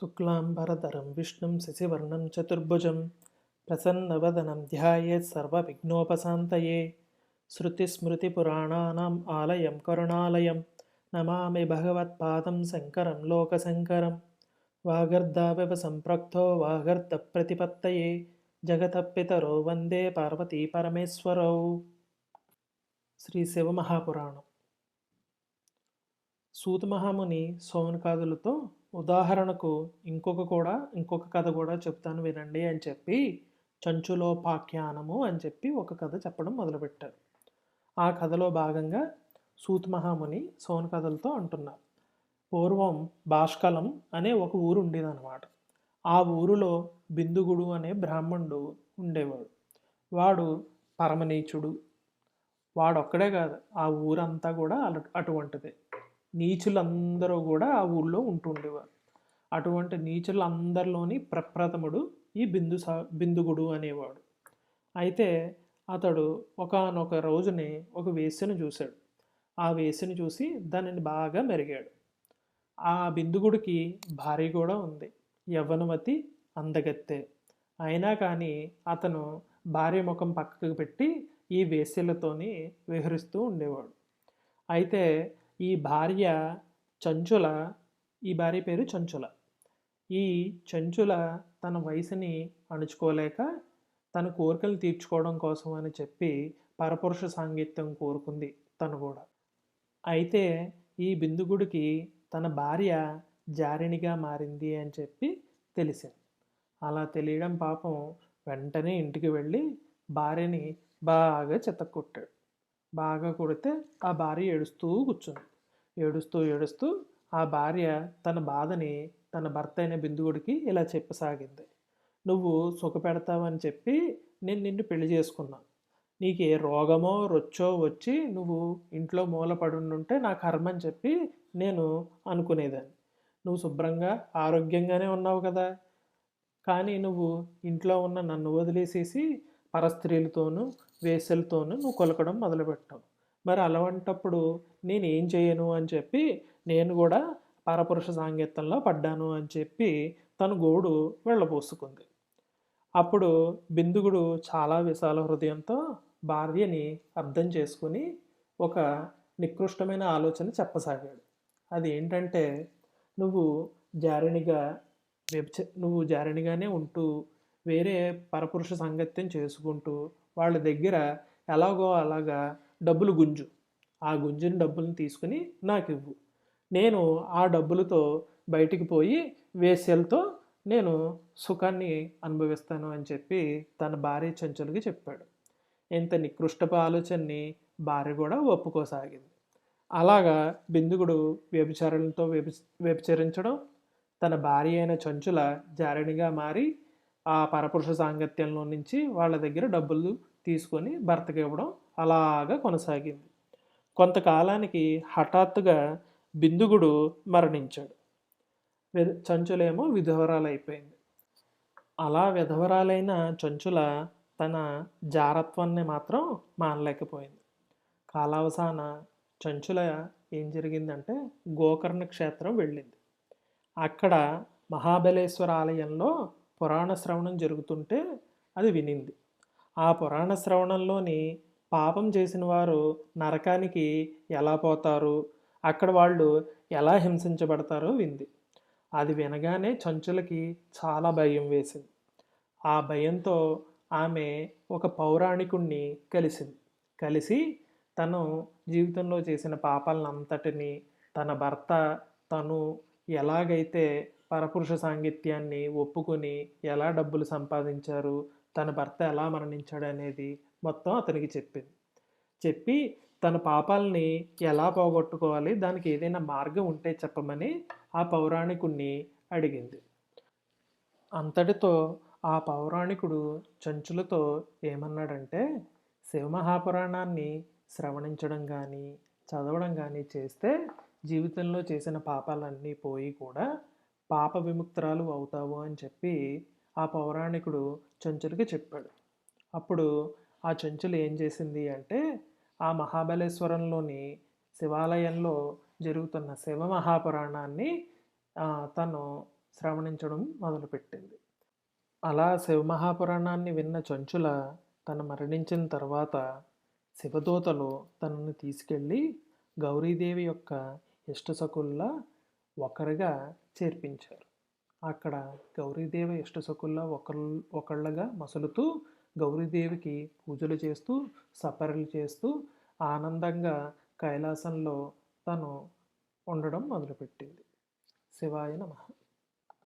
శుక్లాంబరధరం విష్ణుం శశివర్ణం చతుర్భుజం ప్రసన్నవదనం ధ్యాయేత్ సర్వవిఘ్నోపశాంతయే. శృతిస్మృతిపురాణానాం ఆలయం కరుణాలయం నమామి భగవత్పాదం శంకరం లోకశంకరం. వాగర్ధావివ సంప్రక్తో వాగర్ధ ప్రతిపత్తయే జగతపితరో వందే పార్వతీ పరమేశ్వరౌ. శ్రీ శివమహాపురాణం. సూతమహాముని మహాముని ఉదాహరణకు ఇంకొక కూడా ఇంకొక కథ కూడా చెప్తాను వినండి అని చెప్పి చంచులోపాఖ్యానము అని చెప్పి ఒక కథ చెప్పడం మొదలుపెట్టారు. ఆ కథలో భాగంగా సూత్ మహాముని సోన కథలతో అంటున్నారు. పూర్వం భాష్కలం అనే ఒక ఊరు ఉండేదన్నమాట. ఆ ఊరిలో బిందుగుడు అనే బ్రాహ్మణుడు ఉండేవాడు. వాడు పరమనీచుడు. వాడొక్కడే కాదు ఆ ఊరంతా కూడా అల అటువంటిదే. నీచులందరూ కూడా ఆ ఊళ్ళో ఉంటుండేవారు అటువంటి నీచులందరిలోని ప్రప్రథముడు ఈ బిందు సా బిందుగుడు అనేవాడు. అయితే అతడు ఒకనొక రోజుని ఒక వేశ్యను చూశాడు. ఆ వేశ్యను చూసి దానిని బాగా మెరిగాడు. ఆ బిందుగుడికి భార్య కూడా ఉంది. యవ్వనవతి అందగత్తే. అయినా కానీ అతను భార్య ముఖం పక్కకు పెట్టి ఈ వేశ్యలతోని విహరిస్తూ ఉండేవాడు. అయితే ఈ భార్య చంచుల ఈ భార్య పేరు చంచుల. ఈ చంచుల తన వయసుని అణుచుకోలేక తన కోరికలు తీర్చుకోవడం కోసం అని చెప్పి పరపురుష సాంగిత్యం కోరుకుంది తను కూడా. అయితే ఈ బిందుగుడికి తన భార్య జారినిగా మారింది అని చెప్పి తెలిసింది. అలా తెలియడం పాపం వెంటనే ఇంటికి వెళ్ళి భార్యని బాగా చెత్తకొట్టాడు. బాగా కొడితే ఆ భార్య ఏడుస్తూ కూర్చుంది. ఏడుస్తూ ఏడుస్తూ ఆ భార్య తన బాధని తన భర్త అయిన బిందువుడికి ఇలా చెప్పసాగింది. నువ్వు సుఖపెడతావని చెప్పి నేను నిన్ను పెళ్ళి చేసుకున్నా. నీకు ఏ రోగమో రొచ్చో వచ్చి నువ్వు ఇంట్లో మూలపడి ఉంటే నా కర్మ అని చెప్పి నేను అనుకునేదాన్ని. నువ్వు శుభ్రంగా ఆరోగ్యంగానే ఉన్నావు కదా. కానీ నువ్వు ఇంట్లో ఉన్న నన్ను వదిలేసేసి పరస్త్రీలతోనూ వేసలతోనూ నువ్వు కొలకడం మొదలుపెట్టావు. మరి అలాంటప్పుడు నేను ఏం చేయను అని చెప్పి నేను కూడా పరపురుష సాంగత్యంలో పడ్డాను అని చెప్పి తన గోడు వెళ్ళబోసుకుంది. అప్పుడు బిందుగుడు చాలా విశాల హృదయంతో భార్యని అర్థం చేసుకుని ఒక నికృష్టమైన ఆలోచన చెప్పసాగాడు. అది ఏంటంటే నువ్వు జారినిగా వ్యభిచ నువ్వు జారినిగానే ఉంటూ వేరే పరపురుష సాంగత్యం చేసుకుంటూ వాళ్ళ దగ్గర ఎలాగో అలాగా డబ్బులు గుంజు. ఆ గుంజిన డబ్బులను తీసుకుని నాకు ఇవ్వు నేను ఆ డబ్బులతో బయటికి పోయి వేస్యలతో నేను సుఖాన్ని అనుభవిస్తాను అని చెప్పి తన భార్య చెంచులకి చెప్పాడు. ఇంత నికృష్టపు ఆలోచనని భార్య కూడా ఒప్పుకోసాగింది. అలాగా బిందుగుడు వ్యభిచారణతో వ్యభి వ్యభిచరించడం తన భార్య అయిన చంచుల జారణిగా మారి ఆ పరపురుష సాంగత్యంలో నుంచి వాళ్ళ దగ్గర డబ్బులు తీసుకొని భర్తకి ఇవ్వడం అలాగా కొనసాగింది. కొంతకాలానికి హఠాత్తుగా బిందుగుడు మరణించాడు. చంచులేమో విధవరాలైపోయింది. అలా విధవరాలైన చంచుల తన జారత్వాన్ని మాత్రం మానలేకపోయింది. కాలావసాన చంచుల ఏం జరిగిందంటే గోకర్ణ క్షేత్రం వెళ్ళింది. అక్కడ మహాబలేశ్వర ఆలయంలో పురాణ శ్రవణం జరుగుతుంటే అది వినింది. ఆ పురాణ శ్రవణంలోని పాపం చేసిన వారు నరకానికి ఎలా పోతారు అక్కడ వాళ్ళు ఎలా హింసించబడతారో వింది. అది వినగానే చంచులకి చాలా భయం వేసింది. ఆ భయంతో ఆమె ఒక పౌరాణికుణ్ణి కలిసింది. కలిసి తను జీవితంలో చేసిన పాపాలనంతటిని తన భర్త తను ఎలాగైతే పరపురుష సాంగిత్యాన్ని ఒప్పుకొని ఎలా డబ్బులు సంపాదించారు తన భర్త ఎలా మరణించాడు అనేది మొత్తం అతనికి చెప్పింది. చెప్పి తన పాపాలని ఎలా పోగొట్టుకోవాలి దానికి ఏదైనా మార్గం ఉంటే చెప్పమని ఆ పౌరాణికుణ్ణి అడిగింది. అంతటితో ఆ పౌరాణికుడు చంచులతో ఏమన్నాడంటే శివమహాపురాణాన్ని శ్రవణించడం కానీ చదవడం కానీ చేస్తే జీవితంలో చేసిన పాపాలన్నీ పోయి కూడా పాప విముక్తురాలు అవుతావు అని చెప్పి ఆ పౌరాణికుడు చెంచులకి చెప్పాడు. అప్పుడు ఆ చెంచులు ఏం చేసింది అంటే ఆ మహాబలేశ్వరంలోని శివాలయంలో జరుగుతున్న శివ మహాపురాణాన్ని తను శ్రవణించడం మొదలుపెట్టింది. అలా శివ మహాపురాణాన్ని విన్న చంచుల తను మరణించిన తర్వాత శివదూతలు తనను తీసుకెళ్ళి గౌరీదేవి యొక్క ఇష్టసకుల్లా ఒకరుగా చేర్పించారు. అక్కడ గౌరీదేవి ఇష్టసకుల్లా ఒకళ్ళు ఒకళ్ళగా మసులుతూ గౌరీదేవికి పూజలు చేస్తూ సపరలు చేస్తూ ఆనందంగా కైలాసంలో తను ఉండడం మొదలుపెట్టింది. శివాయ నమ.